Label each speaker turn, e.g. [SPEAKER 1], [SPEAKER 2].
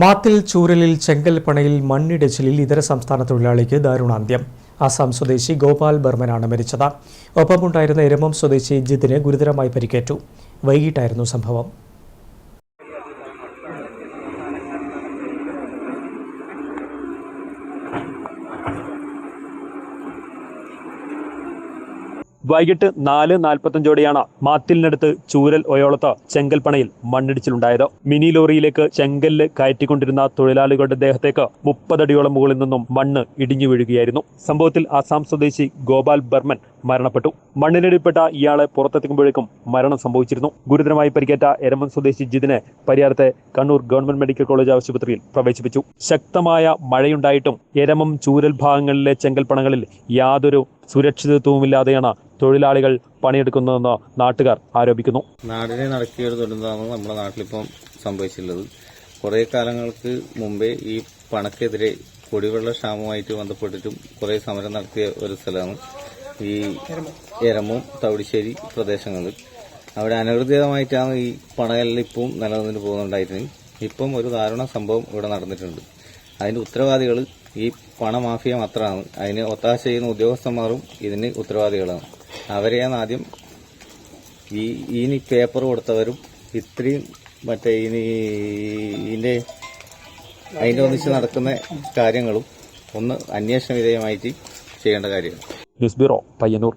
[SPEAKER 1] മാത്തിൽ ചൂരലിൽ ചെങ്കൽപ്പണയിൽ മണ്ണിടച്ചിലിൽ ഇതര സംസ്ഥാന തൊഴിലാളിക്ക് ദാരുണാന്ത്യം. അസം സ്വദേശി ഗോപാൽ ബർമനാണ് മരിച്ചത്. ഒപ്പമുണ്ടായിരുന്ന എരമം സ്വദേശി ജിതിന് ഗുരുതരമായി പരിക്കേറ്റു. വൈകിട്ടായിരുന്നു സംഭവം.
[SPEAKER 2] വൈകിട്ട് നാല് നാൽപ്പത്തഞ്ചോടെയാണ് മാത്തിലിനടുത്ത് ചൂരൽ ഒയോളത്ത് ചെങ്കൽപ്പണയിൽ മണ്ണിടിച്ചിലുണ്ടായത്. മിനി ലോറിയിലേക്ക് ചെങ്കല്ല് കയറ്റിക്കൊണ്ടിരുന്ന തൊഴിലാളികളുടെ ദേഹത്തേക്ക് മുപ്പതടിയോളം മുകളിൽ നിന്നും മണ്ണ് ഇടിഞ്ഞു വീഴുകയായിരുന്നു. സംഭവത്തിൽ ആസാം സ്വദേശി ഗോപാൽ ബർമൻ മരണപ്പെട്ടു. മണ്ണിനടിപ്പെട്ട ഇയാളെ പുറത്തെത്തിക്കുമ്പോഴേക്കും മരണം സംഭവിച്ചിരുന്നു. ഗുരുതരമായി പരിക്കേറ്റ എരമൻ സ്വദേശി ജിതിനെ പരിയാരത്തെ കണ്ണൂർ ഗവൺമെന്റ് മെഡിക്കൽ കോളേജ് ആശുപത്രിയിൽ പ്രവേശിപ്പിച്ചു. ശക്തമായ മഴയുണ്ടായിട്ടും എരമം ചൂരൽ ഭാഗങ്ങളിലെ ചെങ്കൽപ്പണങ്ങളിൽ യാതൊരു സുരക്ഷിതത്വവുമില്ലാതെയാണ് തൊഴിലാളികൾ പണിയെടുക്കുന്നതെന്ന് നാട്ടുകാർ ആരോപിക്കുന്നു.
[SPEAKER 3] നാടിനെ നടക്കിയ ഒരു ദുരന്തമാണ് നമ്മുടെ നാട്ടിലിപ്പം സംഭവിച്ചിട്ടുള്ളത്. കുറേ കാലങ്ങൾക്ക് മുമ്പേ ഈ പണക്കെതിരെ കുടിവെള്ള ക്ഷാമമായിട്ട് ബന്ധപ്പെട്ടിട്ടും കുറേ സമരം നടത്തിയ ഒരു സ്ഥലമാണ് ഈ എരമും തവിടിശ്ശേരി പ്രദേശങ്ങളിൽ അവിടെ അനധികൃതമായിട്ടാണ് ഈ പണകല്ലിൽ ഇപ്പം നിലനിന്ന് പോകുന്നുണ്ടായിരുന്നത്. ഇപ്പം ഒരു ദാരുണ സംഭവം ഇവിടെ നടന്നിട്ടുണ്ട്. അതിന്റെ ഉത്തരവാദികൾ ഈ പണമാഫിയ മാത്രമാണ്. അതിന് ഒത്താശ ചെയ്യുന്ന ഉദ്യോഗസ്ഥന്മാരും ഇതിന് ഉത്തരവാദികളാണ്. അവരെയാണ് ആദ്യം ഈ ഇനി പേപ്പർ കൊടുത്തവരും ഇത്രയും മറ്റേ ഇനി ഇതിന്റെ അതിന്റെ ഒന്നിച്ച് നടക്കുന്ന കാര്യങ്ങളും ഒന്ന് അന്വേഷണ വിധേയമായിട്ട് ചെയ്യേണ്ട കാര്യമാണ്
[SPEAKER 2] ന്യൂസ് ബ്യൂറോ പയ്യന്നൂർ.